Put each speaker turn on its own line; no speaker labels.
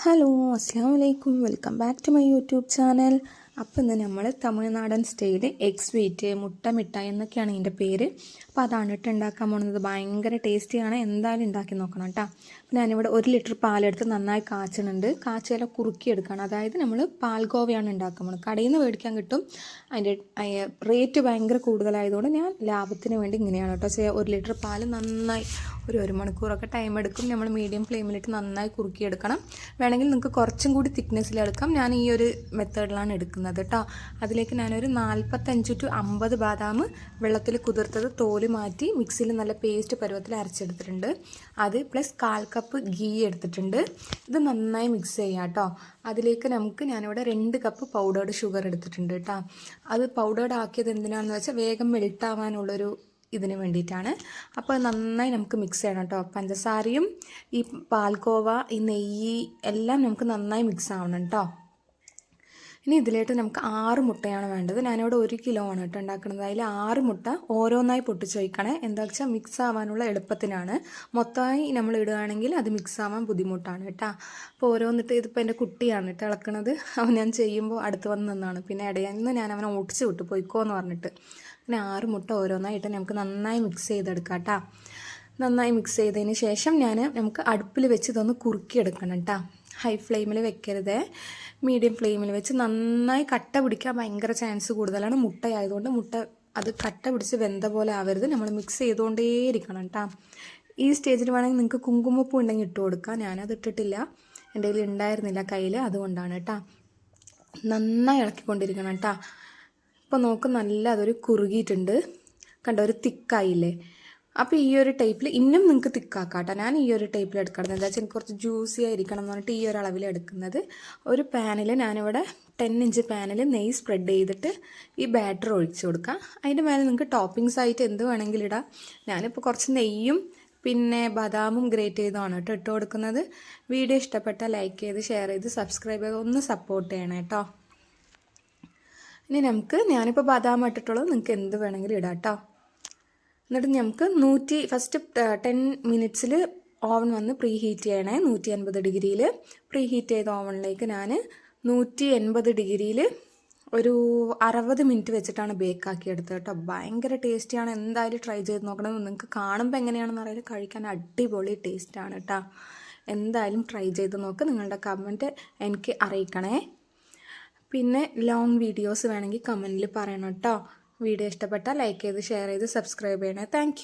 Hello അസ്സാം വലൈക്കും welcome back to my YouTube channel അപ്പോൾ ഇന്ന് നമ്മൾ തമിഴ്നാടൻ സ്റ്റൈൽ എഗ് സ്വീറ്റ് മുട്ട മിഠായി എന്നൊക്കെയാണ് ഇതിന്റെ പേര്. അപ്പോൾ അതാണ് കേട്ടോ ഉണ്ടാക്കാൻ പോകുന്നത് ഭയങ്കര ടേസ്റ്റിയാണ് എന്തായാലും ഉണ്ടാക്കി നോക്കണം കേട്ടോ. അപ്പോൾ ഞാനിവിടെ ഒരു ലിറ്റർ പാലെടുത്ത് നന്നായി കാച്ചണുണ്ട്. കാച്ചയില കുറുക്കിയെടുക്കണം. അതായത് നമ്മൾ പാൽഗോവയാണ് ഉണ്ടാക്കാൻ പോകുന്നത് കടയിൽ നിന്ന് മേടിക്കാൻ കിട്ടും. അതിന്റെ റേറ്റ് ഭയങ്കര കൂടുതലായതുകൊണ്ട് ഞാൻ ലാഭത്തിന് വേണ്ടി ഇങ്ങനെയാണ് കേട്ടോ ചെയ്യുക ഒരു ലിറ്റർ പാൽ നന്നായി ഒരു ഒരു മണിക്കൂറൊക്കെ ടൈം എടുക്കും. നമ്മൾ മീഡിയം ഫ്ലെയിമിലിട്ട് നന്നായി കുറുക്കിയെടുക്കണം. വേണമെങ്കിൽ നിങ്ങൾക്ക് കുറച്ചും കൂടി തിക്നെസ്സിലെടുക്കാം ഞാൻ ഈ ഒരു മെത്തേഡിലാണ് എടുക്കുന്നത്. കേട്ടോ അതിലേക്ക് ഞാനൊരു നാൽപ്പത്തഞ്ച് ടു അമ്പത് ബാദാം വെള്ളത്തിൽ കുതിർത്തത് തോൽ മാറ്റി മിക്സിയിൽ നല്ല പേസ്റ്റ് പരുവത്തിൽ അരച്ചെടുത്തിട്ടുണ്ട്. അത് പ്ലസ് കാൽ കപ്പ് ഗീ എടുത്തിട്ടുണ്ട്. ഇത് നന്നായി മിക്സ് ചെയ്യാം കേട്ടോ അതിലേക്ക് നമുക്ക് ഞാനിവിടെ രണ്ട് കപ്പ് പൗഡേർഡ് ഷുഗർ എടുത്തിട്ടുണ്ട് കേട്ടോ അത് പൗഡേർഡ് ആക്കിയത് എന്തിനാണെന്ന് വെച്ചാൽ വേഗം മെൽട്ട് ആവാനുള്ളൊരു ഇതിന് വേണ്ടിയിട്ടാണ്. അപ്പോൾ നന്നായി നമുക്ക് മിക്സ് ചെയ്യണം കേട്ടോ പഞ്ചസാരയും ഈ പാൽക്കോവ ഈ നെയ്യ് എല്ലാം നമുക്ക് നന്നായി മിക്സ് ആവണം കേട്ടോ ഇനി ഇതിലേട്ട് നമുക്ക് ആറ് മുട്ടയാണ് വേണ്ടത്. ഞാനിവിടെ ഒരു കിലോ ആണ് കേട്ടോ ഉണ്ടാക്കുന്നത്. അതിൽ ആറ് മുട്ട ഓരോന്നായി പൊട്ടിച്ച് വയ്ക്കണേ എന്താ വെച്ചാൽ മിക്സ് ആവാനുള്ള എളുപ്പത്തിനാണ്. മൊത്തമായി നമ്മൾ ഇടുകയാണെങ്കിൽ അത് മിക്സ് ആവാൻ ബുദ്ധിമുട്ടാണ് കേട്ടോ. അപ്പോൾ ഓരോന്നിട്ട് ഇതിപ്പോൾ എന്റെ കുട്ടിയാണ് കേട്ടോ ഇളക്കണത്. അവൻ ഞാൻ ചെയ്യുമ്പോൾ അടുത്ത് വന്ന് നിന്നാണ്. പിന്നെ ഇടയിൽ ഞാൻ അവനെ ഓടിച്ച് വിട്ടു. പോയിക്കോ എന്ന് പറഞ്ഞിട്ട്. പിന്നെ ആറ് മുട്ട ഓരോന്നായിട്ട് നമുക്ക് നന്നായി മിക്സ് ചെയ്തെടുക്കാം കേട്ടോ. നന്നായി മിക്സ് ചെയ്തതിന് ശേഷം ഞാൻ നമുക്ക് അടുപ്പിൽ വെച്ച് ഇതൊന്ന് കുറുക്കിയെടുക്കണം കേട്ടോ. ഹൈ ഫ്ലെയിമിൽ വെക്കരുത്. മീഡിയം ഫ്ലെയിമിൽ വെച്ച് നന്നായി കട്ട പിടിക്കാൻ ഭയങ്കര ചാൻസ് കൂടുതലാണ്. മുട്ടയായതുകൊണ്ട് മുട്ട അത് കട്ട പിടിച്ച് വെന്ത പോലെ ആവരുത്. നമ്മൾ മിക്സ് ചെയ്തുകൊണ്ടേയിരിക്കണം കേട്ടോ ഈ സ്റ്റേജിൽ വേണമെങ്കിൽ നിങ്ങൾക്ക് കുങ്കുമപ്പൂ ഉണ്ടെങ്കിൽ ഇട്ട് കൊടുക്കാം. ഞാനത് ഇട്ടിട്ടില്ല. എന്റെ കയ്യിൽ ഉണ്ടായിരുന്നില്ല കയ്യിൽ അതുകൊണ്ടാണ് കേട്ടോ നന്നായി ഇളക്കിക്കൊണ്ടിരിക്കണം കേട്ടോ ഇപ്പോൾ നോക്ക് നല്ല അതൊരു കുറുകിയിട്ടുണ്ട്. കണ്ടോ? ഒരു തിക്കായില്ലേ അപ്പോൾ ഈ ഒരു ടൈപ്പിൽ ഇന്നും നിങ്ങൾക്ക് തിക്കാക്കാട്ടോ. ഞാൻ ഈ ഒരു ടൈപ്പിൽ എടുക്കണം എന്താ വെച്ചാൽ എനിക്ക് കുറച്ച് ജ്യൂസി ആയിരിക്കണം എന്ന് പറഞ്ഞിട്ട് ഈ ഒരു അളവിൽ എടുക്കുന്നത്. ഒരു പാനിൽ ഞാനിവിടെ ടെൻ ഇഞ്ച് പാനിൽ നെയ്യ് സ്പ്രെഡ് ചെയ്തിട്ട് ഈ ബാറ്റർ ഒഴിച്ചു കൊടുക്കാം. അതിന്റെ മേലെ നിങ്ങൾക്ക് ടോപ്പിങ്സ് ആയിട്ട് എന്ത് വേണമെങ്കിലും ഇടാം. ഞാനിപ്പോൾ കുറച്ച് നെയ്യും പിന്നെ ബദാമും ഗ്രേറ്റ് ചെയ്താണ് കേട്ടോ ഇട്ട് കൊടുക്കുന്നത്. വീഡിയോ ഇഷ്ടപ്പെട്ട ലൈക്ക് ചെയ്ത് ഷെയർ ചെയ്ത് സബ്സ്ക്രൈബ് ചെയ്ത് ഒന്ന് സപ്പോർട്ട് ചെയ്യണം കേട്ടോ. ഇനി നമുക്ക് ഞാനിപ്പോൾ ബദാം ഇട്ടിട്ടുള്ളത് നിങ്ങൾക്ക് എന്ത് വേണമെങ്കിലും ഇടാം കേട്ടോ. എന്നിട്ട് നമുക്ക് നൂറ്റി ഫസ്റ്റ് ടെൻ മിനിറ്റ്സിൽ ഓവൻ വന്ന് പ്രീ ഹീറ്റ് ചെയ്യണേ. നൂറ്റി അൻപത് ഡിഗ്രിയിൽ പ്രീ ഹീറ്റ് ചെയ്ത ഓവനിലേക്ക് ഞാൻ നൂറ്റി എൺപത് ഡിഗ്രിയിൽ ഒരു അറുപത് മിനിറ്റ് വെച്ചിട്ടാണ് ബേക്ക് ആക്കി എടുത്തത് കേട്ടോ. ഭയങ്കര ടേസ്റ്റിയാണ് എന്തായാലും ട്രൈ ചെയ്ത് നോക്കണം. നിങ്ങൾക്ക് കാണുമ്പോൾ എങ്ങനെയാണെന്ന് അറിയില്ല. കഴിക്കാൻ അടിപൊളി ടേസ്റ്റാണ് കേട്ടോ. എന്തായാലും ട്രൈ ചെയ്ത് നോക്ക്. നിങ്ങളുടെ കമന്റ് എനിക്ക് അറിയിക്കണേ. പിന്നെ ലോങ് വീഡിയോസ് വേണമെങ്കിൽ കമന്റിൽ പറയണം കേട്ടോ. വീഡിയോ ഇഷ്ടപ്പെട്ടാൽ ലൈക്ക് ചെയ്ത് ഷെയർ ചെയ്ത് സബ്സ്ക്രൈബ് ചെയ്യണേ. താങ്ക്